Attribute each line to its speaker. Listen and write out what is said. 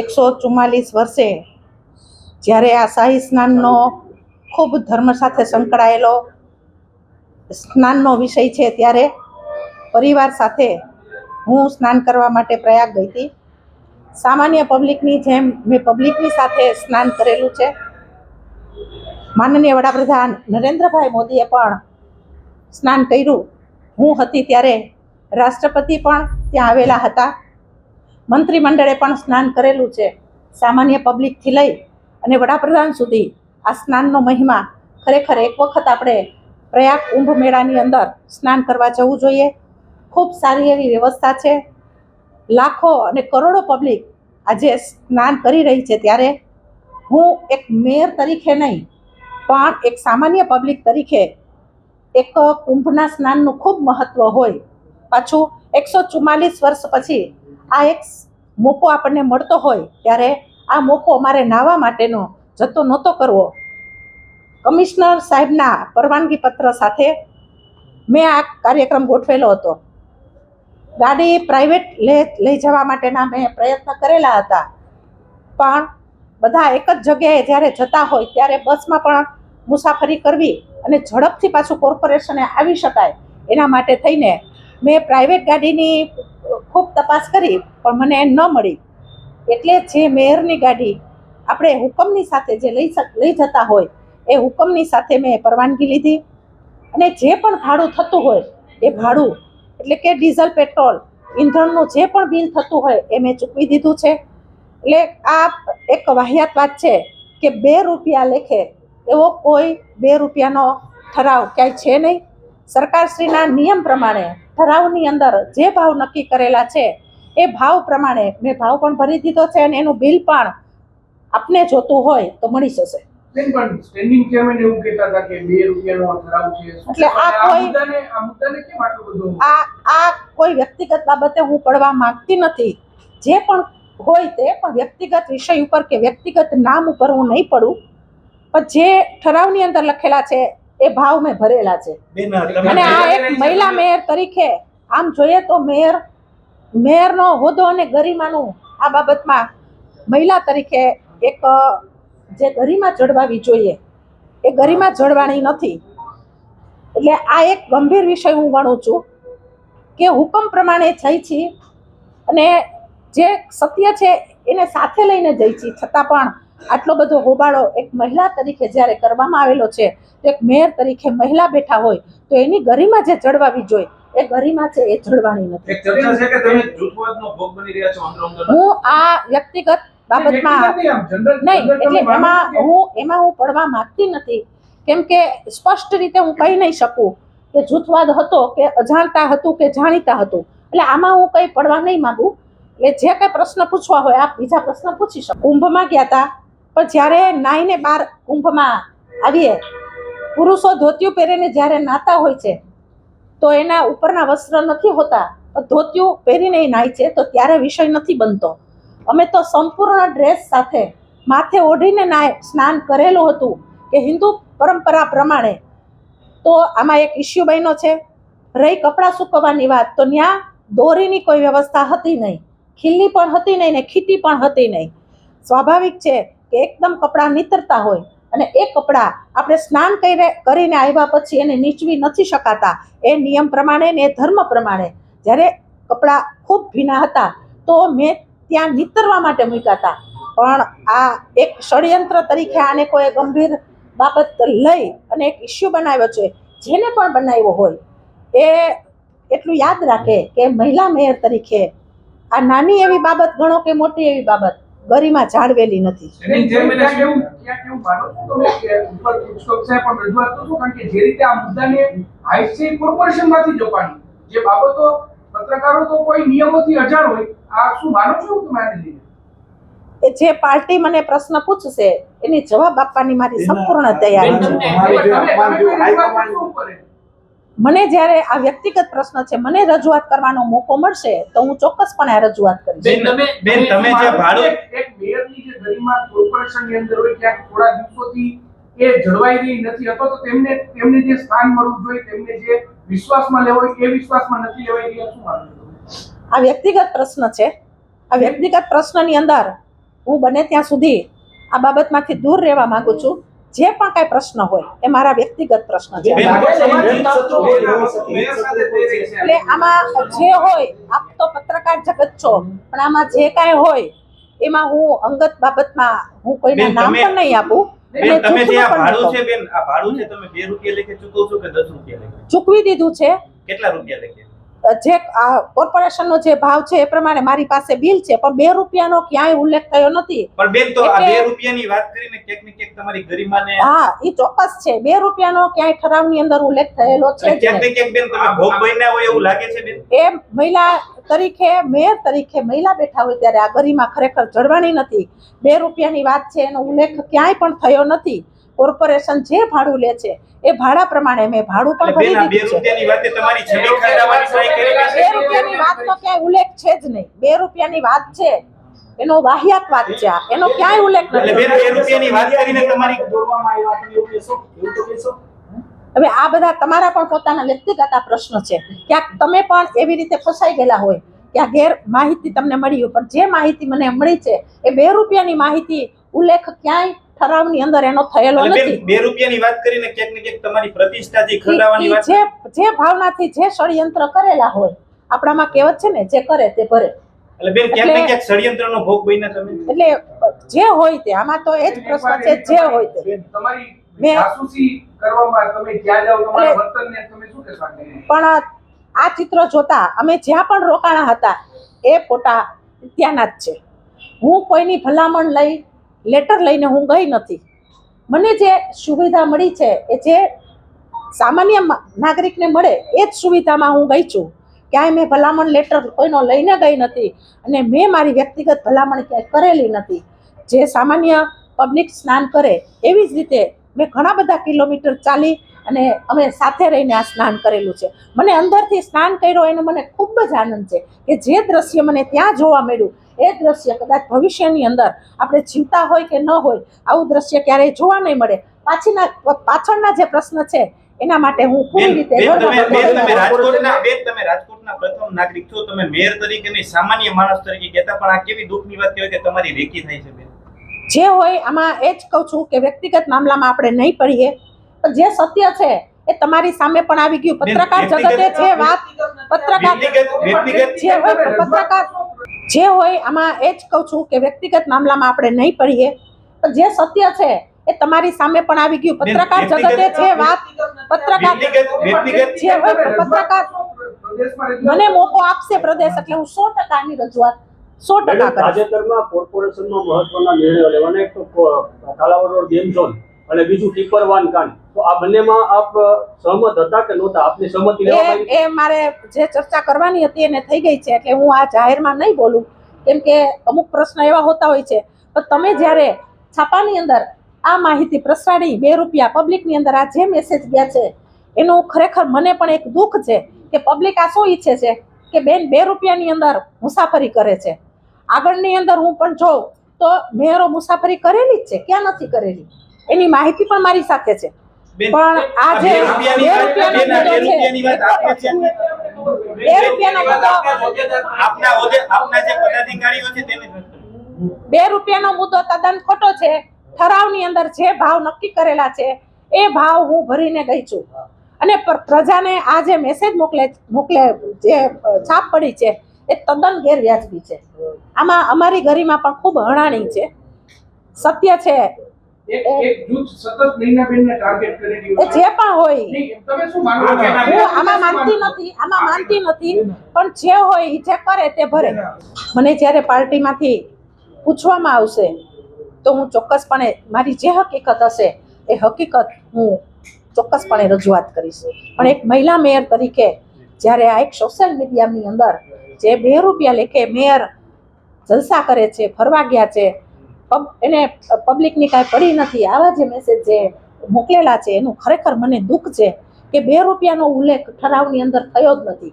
Speaker 1: એકસો ચુમ્માલીસ વર્ષે જ્યારે આ શાહી સ્નાનનો ખૂબ ધર્મ સાથે સંકળાયેલો સ્નાનનો વિષય છે ત્યારે પરિવાર સાથે હું સ્નાન કરવા માટે પ્રયાગ ગઈ હતી. સામાન્ય પબ્લિકની જેમ મેં પબ્લિકની સાથે સ્નાન કરેલું છે. માનનીય વડાપ્રધાન નરેન્દ્રભાઈ મોદીએ પણ સ્નાન કર્યું. હું હતી ત્યારે રાષ્ટ્રપતિ પણ ત્યાં આવેલા હતા. મંત્રીમંડળે પણ સ્નાન કરેલું છે. સામાન્ય પબ્લિકથી લઈ અને વડાપ્રધાન સુધી આ સ્નાનનો મહિમા ખરેખર એક વખત આપણે પ્રયાગ કુંભ મેળાની અંદર સ્નાન કરવા જવું જોઈએ. ખૂબ સારી એવી વ્યવસ્થા છે. લાખો અને કરોડો પબ્લિક આજે સ્નાન કરી રહી છે ત્યારે હું એક મેયર તરીકે નહીં, પણ એક સામાન્ય પબ્લિક તરીકે એક કુંભના સ્નાનનું ખૂબ મહત્ત્વ હોય. પાછું એકસો ચુમ્માલીસ વર્ષ પછી આ એક મોકો આપણને મળતો હોય ત્યારે આ મોકો અમારે નાહવા માટેનો જતો નહોતો કરવો. કમિશનર સાહેબના પરવાનગી પત્ર સાથે મેં આ કાર્યક્રમ ગોઠવેલો હતો. ગાડી પ્રાઇવેટ લઈ લઈ જવા માટેના મેં પ્રયત્ન કરેલા હતા. પણ બધા એક જ જગ્યાએ જ્યારે જતા હોય ત્યારે બસમાં પણ મુસાફરી કરવી અને ઝડપથી પાછું કોર્પોરેશને આવી શકાય એના માટે થઈને મેં પ્રાઇવેટ ગાડીની ખૂબ તપાસ કરી, પણ મને ન મળી. એટલે જે મેયરની ગાડી આપણે હુકમની સાથે જે લઈ લઈ જતા હોય, એ હુકમની સાથે મેં પરવાનગી લીધી. અને જે પણ ભાડું થતું હોય, એ ભાડું, એટલે કે ડીઝલ, પેટ્રોલ ઈંધણનું જે પણ બિલ થતું હોય, એ મેં ચૂકવી દીધું છે. એટલે આ એક વાહિયાત વાત છે કે બે રૂપિયા લેખે એવો કોઈ બે રૂપિયાનો ઠરાવ ક્યાંય છે નહીં. સરકારશ્રીના નિયમ પ્રમાણે ઠરાવની અંદર જે ભાવ નક્કી કરેલા છે એ ભાવ પ્રમાણે મેં ભાવ પણ ભરી દીધો છે અને એનું બિલ પણ આપને જોતું હોય તો મળી જશે. એટલે આ કોઈ-
Speaker 2: આ
Speaker 1: આ કોઈ વ્યક્તિગત બાબતે હું પડવા માંગતી નથી. જે પણ હોય તે પણ વ્યક્તિગત વિષય ઉપર કે વ્યક્તિગત નામ ઉપર હું નહીં પડું. પણ જે ઠરાવની અંદર લખેલા છે એ ભાવ મેં ભરેલા છે. અને આ એક મહિલા મેયર તરીકે આમ જોઈએ તો મેયર મેયરનો હોદ્દો અને ગરિમાનું આ બાબતમાં મહિલા તરીકે એક જે ગરિમા જળવાવી જોઈએ એ ગરિમા જળવાણી નથી. એટલે આ એક ગંભીર વિષય હું ગણું છું કે હુકમ પ્રમાણે જઈ છી અને જે સત્ય છે એને સાથે લઈને જઈ છી. છતાં પણ આટલો બધો હોબાળો એક મહિલા તરીકે જ્યારે કરવામાં આવેલો છે તો એક મેયર તરીકે મહિલા બેઠા હોય તો એની ગરિમા જે જળવાવી જોઈએ એ ગરિમા છે એ જળવાની નથી. હું આ વ્યક્તિગત બાબતમાં
Speaker 2: નહીં,
Speaker 1: એટલે એમાં હું એમાં હું પડવા માંગતી નથી કેમ કે સ્પષ્ટ રીતે હું કહી નહીં શકું કે જૂથવાદ હતો કે અજાણતા હતું કે જાણીતા હતું. એટલે આમાં હું કંઈ પડવા નહીં માંગુ. એટલે જે કંઈ પ્રશ્ન પૂછવા હોય આપ બીજા પ્રશ્ન પૂછી શકો. કુંભમાં ગયા હતા પણ જ્યારે નાઈને બાર કુંભમાં આવીએ, પુરુષો ધોતિયું પહેરીને જ્યારે નાતા હોય છે, તો એના ઉપરના વસ્ત્ર નથી હોતા. પણ ધોતિયું પહેરીને નાય છે, તો ત્યારે વિષય નથી બનતો. અમે તો સંપૂર્ણ ડ્રેસ સાથે માથે ઓઢીને નાય, સ્નાન કરેલું હતું કે હિન્દુ પરંપરા પ્રમાણે. તો આમાં એક ઇસ્યુ બન્યો છે, રહી કપડાં સૂકવવાની વાત. તો ત્યાં દોરીની કોઈ વ્યવસ્થા હતી નહીં. ખીલ્લી પણ હતી નહીં ને ખીટી પણ હતી નહીં. સ્વાભાવિક છે કે એકદમ કપડાં નીતરતા હોય અને એ કપડાં આપણે સ્નાન કરીને કરીને આવ્યા પછી એને નીચવી નથી શકાતા. એ નિયમ પ્રમાણે ને એ ધર્મ પ્રમાણે. જ્યારે કપડાં ખૂબ ભીના હતા તો મેં ત્યાં નીતરવા માટે મૂક્યા હતા. પણ આ એક ષડયંત્ર તરીકે આને કોઈ ગંભીર બાબત લઈ અને એક ઇસ્યુ બનાવ્યો છે, જેને પણ બનાવ્યો હોય. એ એટલું યાદ રાખે કે મહિલા મેયર તરીકે આ નાની એવી બાબત ગણો કે મોટી એવી બાબત? ગરિમા જાળવેલી નથી.
Speaker 2: જે રીતે આ મુદ્દાને હાઈટ છે એ કોર્પોરેશનમાંથી જે બાબતો પત્રકારો તો કોઈ નિયમોથી અજાણ હોય આ શું માનો છો તમે
Speaker 1: એ જે પાર્ટી મને પ્રશ્ન પૂછશે એની જવાબ આપવાની મારી સંપૂર્ણ તૈયારી છે. મને જ્યારે આ વ્યક્તિગત પ્રશ્ન છે મને રજૂઆત કરવાનો મોકો મળશે તો હું ચોક્કસપણે આ રજૂઆત કરીશ.
Speaker 3: બેન તમે બેન તમે જે ભાડું
Speaker 2: એક- એક મેયરની જે ગરિમા કોર્પોરેશનની અંદર હોય ક્યાંક થોડા દિવસોથી એ જળવાઈ રહી નથી અથવા તો તેમને તેમને જે સ્થાન મળવું જોઈએ તેમને જે વિશ્વાસમાં લેવો એ વિશ્વાસમાં નથી લેવાઈ રહ્યા શું માનો
Speaker 1: આ વ્યક્તિગત પ્રશ્ન છે. આ વ્યક્તિગત પ્રશ્નની અંદર હું બને ત્યાં સુધી આ બાબતમાંથી દૂર રહેવા માંગુ છું. જે પણ કાંઈ પ્રશ્ન હોય એ મારા વ્યક્તિગત પ્રશ્ન છે. એટલે આમાં જે હોય આપ તો પત્રકાર જગત છો પણ આમાં જે કાંઈ હોય એમાં હું અંગત બાબતમાં હું કોઈના નામ પણ નહીં આપું.
Speaker 3: તમે જે આ ભાડું છે બેન આ ભાડું છે તમે બે રૂપિયા લેખે ચૂકવો છો કે દસ રૂપિયા લેખે?
Speaker 1: ચૂકવી દીધું છે.
Speaker 3: કેટલા રૂપિયા લેખે?
Speaker 1: જે આ કોર્પોરેશનનો જે ભાવ છે એ પ્રમાણે મારી પાસે બિલ છે પણ બે રૂપિયાનો ક્યાંય ઉલ્લેખ થયો નથી.
Speaker 3: પણ બેન તો આ બે રૂપિયાની વાત કરીને ક્યાંક ને ક્યાંક તમારી ગરિમાને
Speaker 1: હા એ ચોક્કસ છે. બે રૂપિયાનો ક્યાંય ઠરાવની અંદર ઉલ્લેખ થયેલો છે
Speaker 3: ક્યાંક ને. ક્યાંક બેન તમે ભોગ બન્યા હોય એવું લાગે છે બેન?
Speaker 1: એ મહિલા તરીકે મેયર તરીકે મહિલા બેઠા હોય ત્યારે આ ગરિમા ખરેખર જળવાણી નથી. બે રૂપિયાની વાત છે એનો ઉલ્લેખ ક્યાંય પણ થયો નથી. કોર્પોરેશન જે ભાડું લે છે એ ભાડા પ્રમાણે મેં ભાડું પણ ભરી દીધું છે.
Speaker 3: વાતે
Speaker 1: બે
Speaker 3: રૂપિયાની
Speaker 1: રૂપિયાની વાતનો ક્યાંય ઉલ્લેખ છે જ નહીં. બે રૂપિયાની વાત છે. એનો વાહિયાત વાત છે આ. એનો ક્યાંય ઉલ્લેખ નથી.
Speaker 3: બે રૂપિયાની વાત કરીને તમારી
Speaker 4: દોરવામાં આવ્યા આપણે એવું કહેશો? એવું તો કહેશો?
Speaker 1: હવે આ બધા તમારા પણ પોતાના વ્યક્તિગત આ પ્રશ્ન છે. ક્યાંક તમે પણ એવી રીતે ફસાઈ ગયેલા હોય કે આ ગેર માહિતી તમને મળી હોય પણ જે માહિતી મને મળી છે એ બે રૂપિયાની માહિતી ઉલ્લેખ ક્યાંય ઠરાવની અંદર એનો થયેલો નથી.
Speaker 3: બે રૂપિયાની વાત કરીને ક્યાંક ને ક્યાંક તમારી પ્રતિષ્ઠા જે ખરડાવવાની વાત
Speaker 1: જે જે ભાવનાથી જે ષડયંત્ર કરેલા હોય આપણામાં કહેવત છે ને જે કરે તે ભરે.
Speaker 3: એટલે બેન ક્યાંક ને ક્યાંક ષડયંત્રનો ભોગ બન્યા તમે?
Speaker 1: એટલે જે હોય તે આમાં તો એ જ પ્રશ્ન છે જે હોય તે.
Speaker 2: તમારી
Speaker 1: મેં-
Speaker 2: જાસૂસી કરવામાં તમે જ્યાં જાઓ તમારા વર્તનને તમે શું કહેશો
Speaker 1: પણ આ ચિત્ર જોતા અમે જ્યાં પણ રોકાણા હતા એ ફોટા ત્યાંના જ છે. હું કોઈની ભલામણ લઈ લેટર લઈને હું ગઈ નથી. મને જે સુવિધા મળી છે, એ જે સામાન્ય નાગરિકને મળે, એ જ સુવિધામાં હું ગઈ છું. ક્યાંય મેં ભલામણ લેટર કોઈનો લઈને ગઈ નથી અને મેં મારી વ્યક્તિગત ભલામણ ક્યાંય કરેલી નથી. જે સામાન્ય પબ્લિક સ્નાન કરે, એવી જ રીતે મેં ઘણા બધા કિલોમીટર ચાલી અને અમે સાથે રહીને આ સ્નાન કરેલું છે. મને અંદરથી સ્નાન કર્યો એનો મને ખૂબ જ આનંદ છે કે જે દ્રશ્ય મને ત્યાં જોવા મળ્યું એ દ્રશ્ય કદાચ ભવિષ્યની અંદર આપણે જીવતા હોય કે ન હોય આવું દ્રશ્ય ક્યારેય જોવા નહીં મળે. પાછીના પાછળના જે પ્રશ્ન છે એના માટે હું પૂરી રીતે
Speaker 3: તમે. રાજકોટના બેન તમે રાજકોટના પ્રથમ નાગરિક છો તમે મેયર તરીકે નહીં સામાન્ય માણસ તરીકે કહેતા પણ આ કેવી દુઃખની વાત કહેવાય કે તમારી રેકી થાય છે બેન?
Speaker 1: જે હોય આમાં એ જ કહું છું કે વ્યક્તિગત મામલામાં આપણે નહીં પડીએ. પણ જે સત્ય છે એ તમારી સામે પણ આવી ગયું. પત્રકાર જગતે જે વાત પત્રકાર જે હોય પત્રકાર જે હોય આમાં એ જ કહું છું કે વ્યક્તિગત મામલામાં આપણે નહીં પડીએ. પણ જે સત્ય છે એ તમારી સામે પણ આવી ગયું. પત્રકાર જગતે છે વાત પત્રકાર જે હોય પત્રકાર મને મોકો આપશે પ્રદેશ એટલે હું સો ટકાની રજૂઆત સો ટકા
Speaker 4: તાજેતરમાં કોર્પોરેશનમાં મહત્વના નિર્ણયો લેવાના એક તો કાલાવડ રોડ ગેમ ઝોન અને બીજું ટીપરવાન કાંડ. તો આ બંનેમાં આપ સહમત હતા કે નહોતા? આપની સહમતિ
Speaker 1: એ એ મારે જે ચર્ચા કરવાની હતી એને થઈ ગઈ છે એટલે હું આ જાહેરમાં નહીં બોલું. કેમ કે અમુક પ્રશ્ન એવા હોતા હોય છે. પણ તમે જ્યારે છાપાની અંદર આ માહિતી પ્રસારી બે રૂપિયા પબ્લિકની અંદર આ જે મેસેજ ગયા છે એનું ખરેખર મને પણ એક દુઃખ છે કે પબ્લિક આ શું ઈચ્છે છે કે બેન બે રૂપિયાની અંદર મુસાફરી કરે છે. આગળની અંદર હું પણ જોઉં તો મેયરો મુસાફરી કરેલી જ છે ક્યાં નથી કરેલી? એની માહિતી પણ મારી સાથે છે. પણ આજે
Speaker 3: બે રૂપિયાની વાત બે રૂપિયાની
Speaker 1: મુદ્દો
Speaker 3: આપના હોદ્દે આપના જે પદાધિકારીઓ છે તેને
Speaker 1: બે રૂપિયાનો મુદ્દો તદ્દન ખોટો છે. ઠરાવની અંદર જે ભાવ નક્કી કરેલા છે એ ભાવ હું ભરીને ગઈ છું. અને પ્રજાને આ જે મેસેજ મોકલે મોકલે જે છાપ પડી છે એ તદ્દન ગેરવ્યાજબી છે. આમાં અમારી ગરિમા પણ ખૂબ હણાણી છે. સત્ય છે
Speaker 2: એક એક જૂથ સતત નૈનાબેનને ટાર્ગેટ કરી રહ્યું
Speaker 1: એ જે પણ હોય.
Speaker 2: નહીં, તમે શું માનો છો?
Speaker 1: હું આમાં માનતી નથી આમાં માનતી નથી પણ જે હોય એ જે કરે તે ભરે. મને જ્યારે પાર્ટીમાંથી પૂછવામાં આવશે તો હું ચોક્કસપણે મારી જે હકીકત હશે એ હકીકત હું ચોક્કસપણે રજૂઆત કરીશ. પણ એક મહિલા મેયર તરીકે જ્યારે આ એક સોશિયલ મીડિયાની અંદર જે બે રૂપિયા લેખે મેયર જલસા કરે છે ફરવા ગયા છે એને પબ્લિકની કાંઈ પડી નથી. આવા જે મેસેજ જે મોકલેલા છે, એનું ખરેખર મને દુઃખ છે કે બે રૂપિયાનો ઉલ્લેખ ઠરાવની અંદર થયો જ નથી.